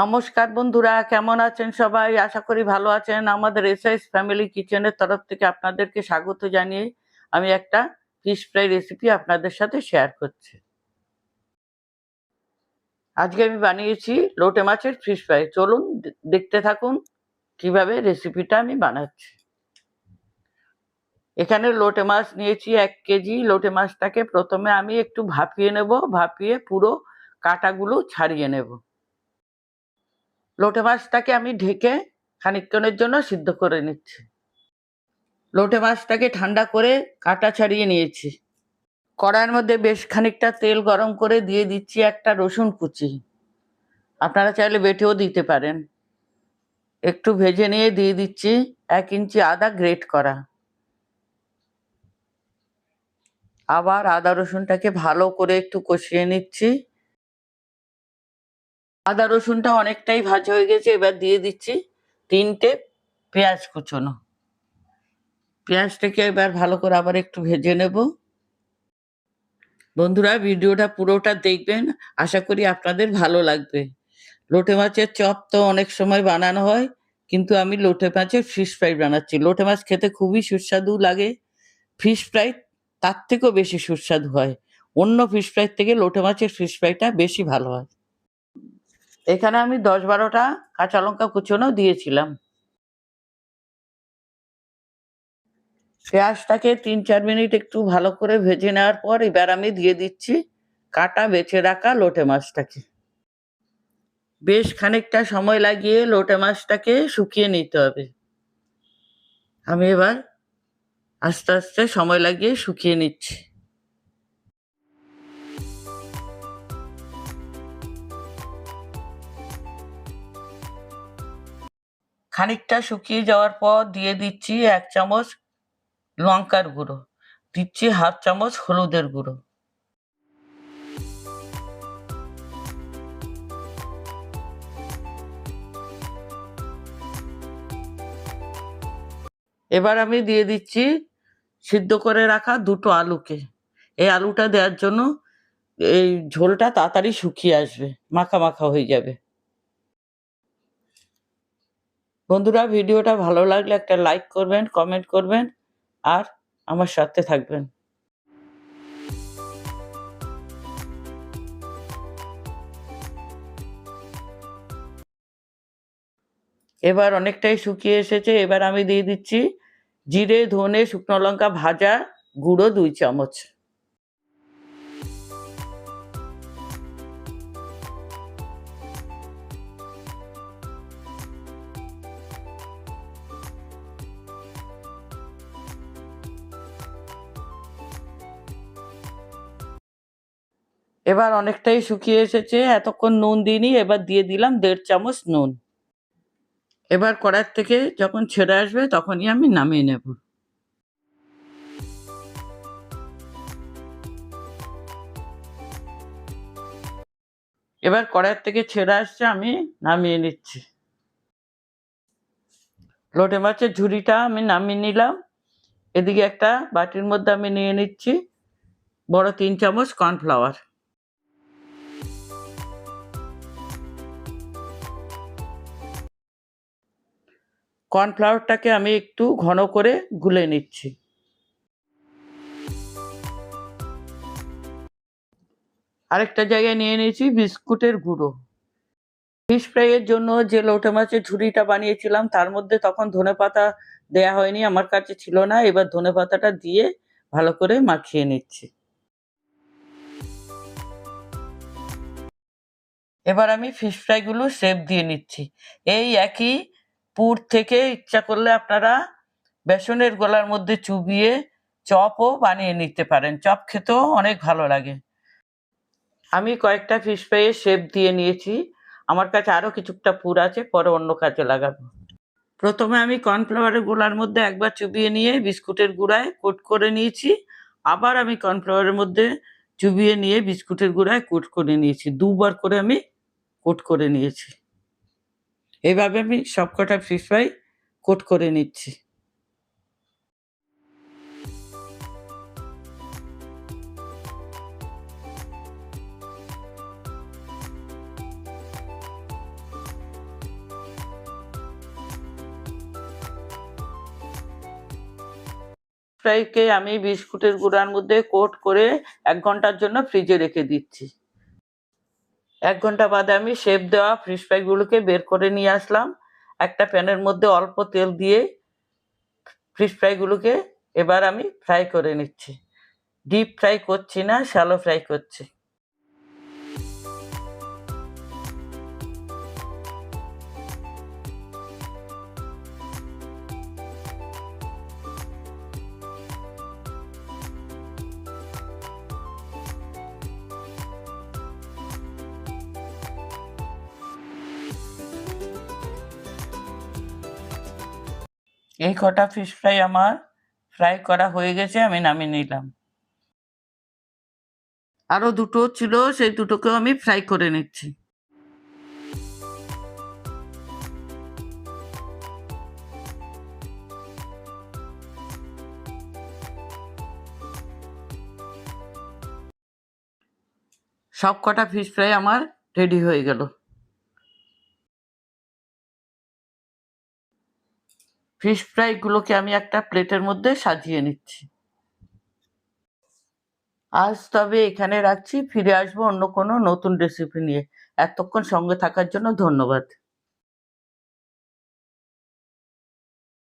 নমস্কার বন্ধুরা, কেমন আছেন সবাই? আশা করি ভালো আছেন। আমাদের এসআইস ফ্যামিলি কিচেনের তরফ থেকে আপনাদেরকে স্বাগত জানিয়ে আমি একটা ফিশ ফ্রাই রেসিপি আপনাদের সাথে শেয়ার করছি। আজকে আমি বানিয়েছি লোটে মাছের ফিশ ফ্রাই চলুন দেখতে থাকুন কীভাবে রেসিপিটা আমি বানাচ্ছি। এখানে লোটে মাছ নিয়েছি এক কেজি। লোটে মাছটাকে প্রথমে আমি একটু ভাপিয়ে নেব, ভাপিয়ে পুরো কাঁটাগুলো ছাড়িয়ে নেব। লোটে মাছটাকে আমি ঢেকে খানিকক্ষণের জন্য সিদ্ধ করে নিচ্ছি। লোটে মাছটাকে ঠান্ডা করে কাঁটা ছাড়িয়ে নিয়েছি। কড়াইয়ের মধ্যে বেশ খানিকটা তেল গরম করে দিয়ে দিচ্ছি একটা রসুন কুচি। আপনারা চাইলে বেটেও দিতে পারেন। একটু ভেজে নিয়ে দিয়ে দিচ্ছি এক ইঞ্চি আদা গ্রেট করা। আবার আদা রসুনটাকে ভালো করে একটু কষিয়ে নিচ্ছি। আদা রসুনটা অনেকটাই ভাজা হয়ে গেছে, এবার দিয়ে দিচ্ছি তিনটে পেঁয়াজ কুচোনো। পেঁয়াজটাকে এবার ভালো করে আবার একটু ভেজে নেব। বন্ধুরা, ভিডিওটা পুরোটা দেখবেন, আশা করি আপনাদের ভালো লাগবে। লোটে মাছের চপ তো অনেক সময় বানানো হয়, কিন্তু আমি লোটে মাছের ফিশ ফ্রাই বানাচ্ছি। লোটে মাছ খেতে খুবই সুস্বাদু লাগে। ফিশ ফ্রাই তার থেকেও বেশি সুস্বাদু হয়। অন্য ফিশ ফ্রাই থেকে লোটে মাছের ফিশ ফ্রাইটা বেশি ভালো হয়। এখানে আমি দশ বারোটা কাঁচা লঙ্কা কুচোনো দিয়েছিলাম। পেঁয়াজটাকে তিন চার মিনিট একটু ভালো করে ভেজে নেওয়ার পর এবার আমি দিয়ে দিচ্ছি কাটা বেছে রাখা লোটে মাছটাকে। বেশ খানিকটা সময় লাগিয়ে লোটে মাছটাকে শুকিয়ে নিতে হবে। আমি এবার আস্তে আস্তে সময় লাগিয়ে শুকিয়ে নিচ্ছি। খানিকটা শুকিয়ে যাওয়ার পর দিয়ে দিচ্ছি এক চামচ লঙ্কার গুঁড়ো। দিচ্ছি হাফ চামচ হলুদের গুঁড়ো। এবার আমি দিয়ে দিচ্ছি সিদ্ধ করে রাখা দুটো আলুকে। এই আলুটা দেওয়ার জন্য এই ঝোলটা তাড়াতাড়ি শুকিয়ে আসবে, মাখা মাখা হয়ে যাবে। বন্ধুরা, ভিডিওটা ভালো লাগলে একটা লাইক করবেন কমেন্ট করবেন, আর আমার সাথে থাকবেন। এবার অনেকটাই শুকিয়ে এসেছে, এবার আমি দিয়ে দিচ্ছি জিরে, ধনে, শুকনো লঙ্কা ভাজা, গুঁড়ো দুই চামচ। এবার অনেকটাই শুকিয়ে এসেছে। এতক্ষণ নুন দিইনি, এবার দিয়ে দিলাম দেড় চামচ নুন। এবার কড়ার থেকে যখন ছেড়ে আসবে তখনই আমি নামিয়ে নেব। এবার কড়াইয়ের থেকে ছেড়ে আসছে, আমি নামিয়ে নিচ্ছি। লোটে মাছের ঝুড়িটা আমি নামিয়ে নিলাম। এদিকে একটা বাটির মধ্যে আমি নিয়ে নিচ্ছি। বড় তিন চামচ কর্নফ্লাওয়ার। কর্নফ্লাওয়ারটাকে আমি একটু ঘন করে গুলে নিচ্ছি। আরেকটা জায়গায় নিয়ে নিয়েছি বিস্কুটের গুঁড়ো। ফিশ ফ্রাইয়ের জন্য যে লোটে মাছের ঝুড়িটা বানিয়েছিলাম, তার মধ্যে তখন ধনেপাতা দেয়া হয়নি, আমার কাছে ছিল না। এবার ধনেপাতাটা দিয়ে ভালো করে মাখিয়ে নিচ্ছি। এবার আমি ফিশ ফ্রাইগুলো শেপ দিয়ে নিচ্ছি। এই একই পুর থেকে ইচ্ছা করলে আপনারা বেসনের গোলার মধ্যে চুবিয়ে চপও বানিয়ে নিতে পারেন। চপ খেতেও অনেক ভালো লাগে। আমি কয়েকটা ফিশ ফ্রাইয়ের শেপ দিয়ে নিয়েছি। আমার কাছে আরও কিছুটা পুর আছে, পরে অন্য কাজে লাগাবো। প্রথমে আমি কর্নফ্লাওয়ারের গোলার মধ্যে একবার চুবিয়ে নিয়ে বিস্কুটের গুঁড়ায় কোট করে নিয়েছি। আবার আমি কর্নফ্লাওয়ারের মধ্যে চুবিয়ে নিয়ে বিস্কুটের গুঁড়ায় কোট করে নিয়েছি। দুবার করে আমি কোট করে নিয়েছি। এভাবে আমি সবকটা ফিশ ফ্রাই কোট করে নিচ্ছি। ফ্রাইকে আমি বিস্কুটের গুঁড়ার মধ্যে কোট করে এক ঘণ্টার জন্য ফ্রিজে রেখে দিচ্ছি। এক ঘণ্টা বাদে আমি শেপ দেওয়া ফিশ ফ্রাইগুলোকে বের করে নিয়ে আসলাম। একটা প্যানের মধ্যে অল্প তেল দিয়ে ফিশ ফ্রাইগুলোকে এবার আমি ফ্রাই করে নিচ্ছি। ডিপ ফ্রাই করছি না শ্যালো ফ্রাই করছি। এই কটা ফিশ ফ্রাই আমার ফ্রাই করা হয়ে গেছে, আমি নামিয়ে নিলাম। আরও দুটো ছিল, সেই দুটোকেও আমি ফ্রাই করে নিচ্ছি। সব কটা ফিশ ফ্রাই আমার রেডি হয়ে গেল। ফিশ ফ্রাইগুলোকে আমি একটা প্লেটের মধ্যে সাজিয়ে নিচ্ছি। আজ তবে এখানে রাখছি, ফিরে আসব অন্য কোনো নতুন রেসিপি নিয়ে। এতক্ষণ সঙ্গে থাকার জন্য ধন্যবাদ।